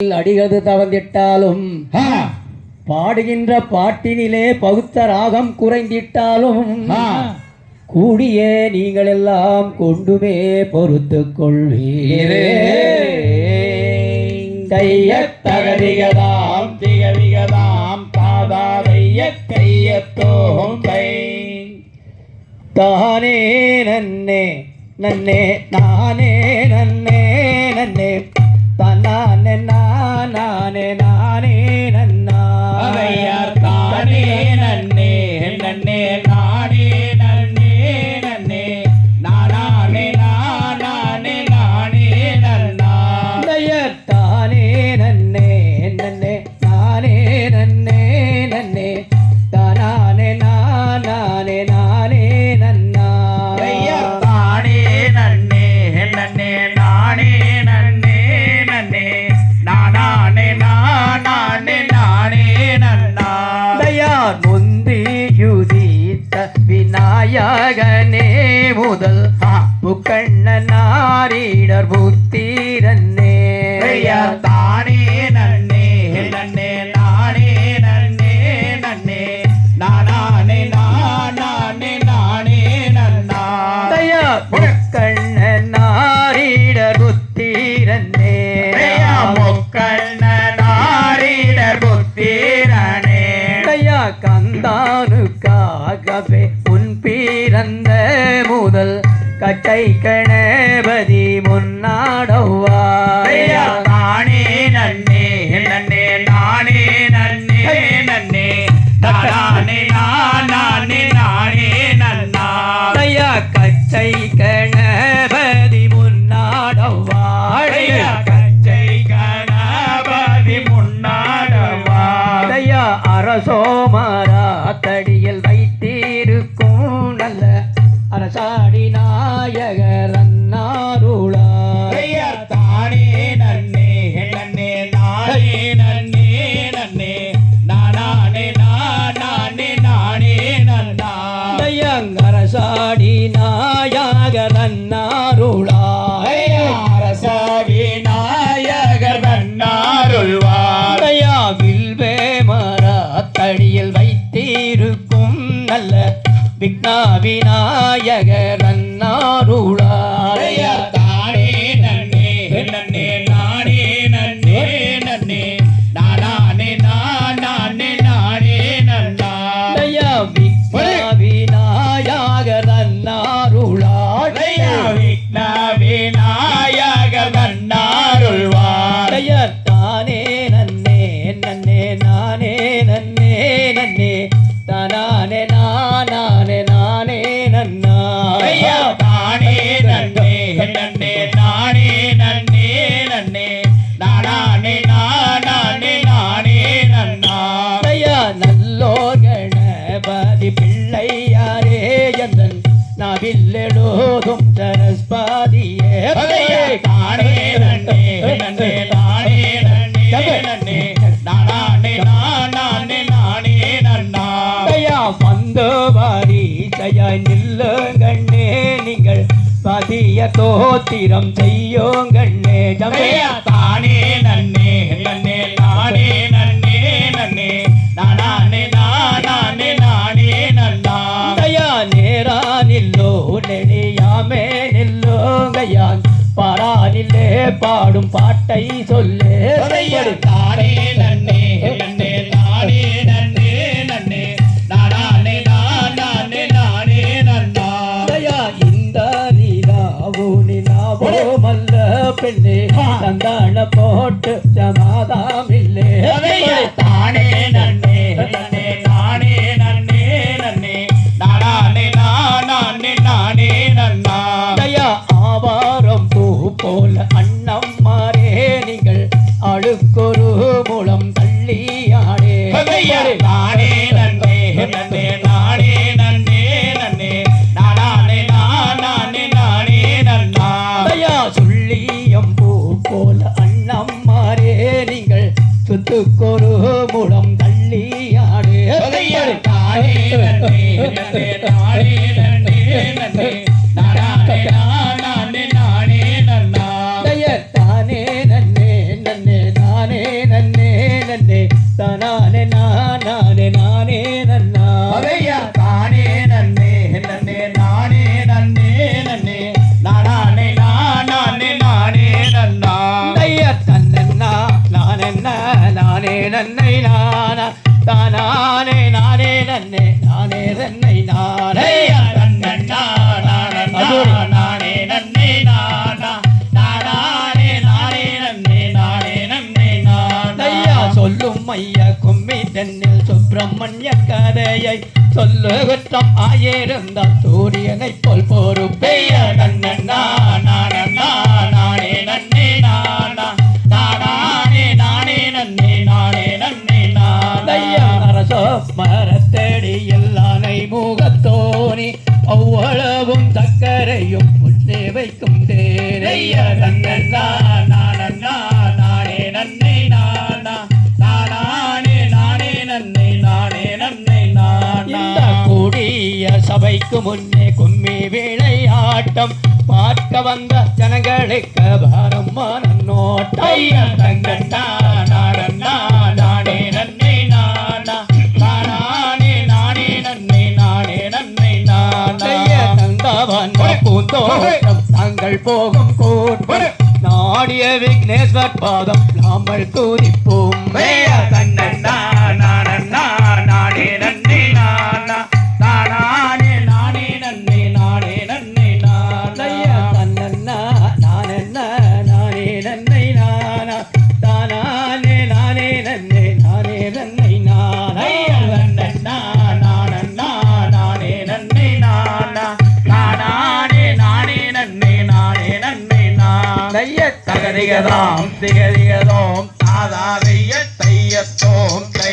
அடிகளது தவந்திட்டாலும் பாடுகின்ற பாட்டினிலே பகுத்த ராகம் குறைந்திட்டாலும் கூடிய நீங்கள் எல்லாம் கொண்டுமே பொறுத்து கொள்வீரே. கையத்தகதிகதாம் திகவிகதாம் தாதாதைய கையத்தோம் தானே நன்னே நன்னே நானே விநாயகனே முதல். புக்கண்ண நாரீடர் புத்திரன்னே தானே நன்னே நன்னே நானே நன்னே நன்னே. நானே நானே நானே நன்னாய புக்கண்ண நாரீடர் புத்திரன்னே முக்கண்ண நாரீடர் புத்திரனே. கந்தானு ஆகவே உன் பிறந்த முதல் கட்டை கணபதி முன்னாடவ்வாயா ஸ்தோத்திரம் செய்யோங்கண்ணே ஜமே. தானே நன்னே நன்னே நானே நன்னே நன்னே. நானே நானே நானே நன்னாயா நேரானில்லோ நெனியாமே நில்லோங்கயான் பாரானில்லே பாடும் பாட்டை சொல்லு. தானே மல்ல பெண்ணே சந்தான போட்டு சமாதாமில்லே தானே நன்மை நானே நானே நானே நன்னா தானானே நானே நன்னே நானே நன்னை நானே நானே நன்னே நானா நானே நானே நன்னே நானே நன்னே ஐயா நானா சொல்லும் ஐயா கும்மி தென்னில் சுப்பிரமணிய கதையை சொல்லு குற்றம் ஆயிருந்தால் சூரியனை போல் நன்னன்னா நானன்னா நானே அவ்வளவும் சக்கரையும் உள்ளே வைக்கும் தேரைய நன்னன்னா நானன்னா நானே நன்னே நானா நானே நானே நன்னே நானே நன்னே நானா கூடிய சபைக்கு முன்னே கும்மி விளையாட்டம் பார்க்க வந்த ஜனங்களுக்கு பாரமான நோட்டம் ஐயா தங்கண்ணா நானே பூந்தோட்டம். தாங்கள் போகும் கூட்டம். நாடிய விக்னேஸ்வர் பாதம் நாமல் துதிப்போம். ஐயா திகதாம் திகதிகதோம் சாதாவைய தையத்தோம் தை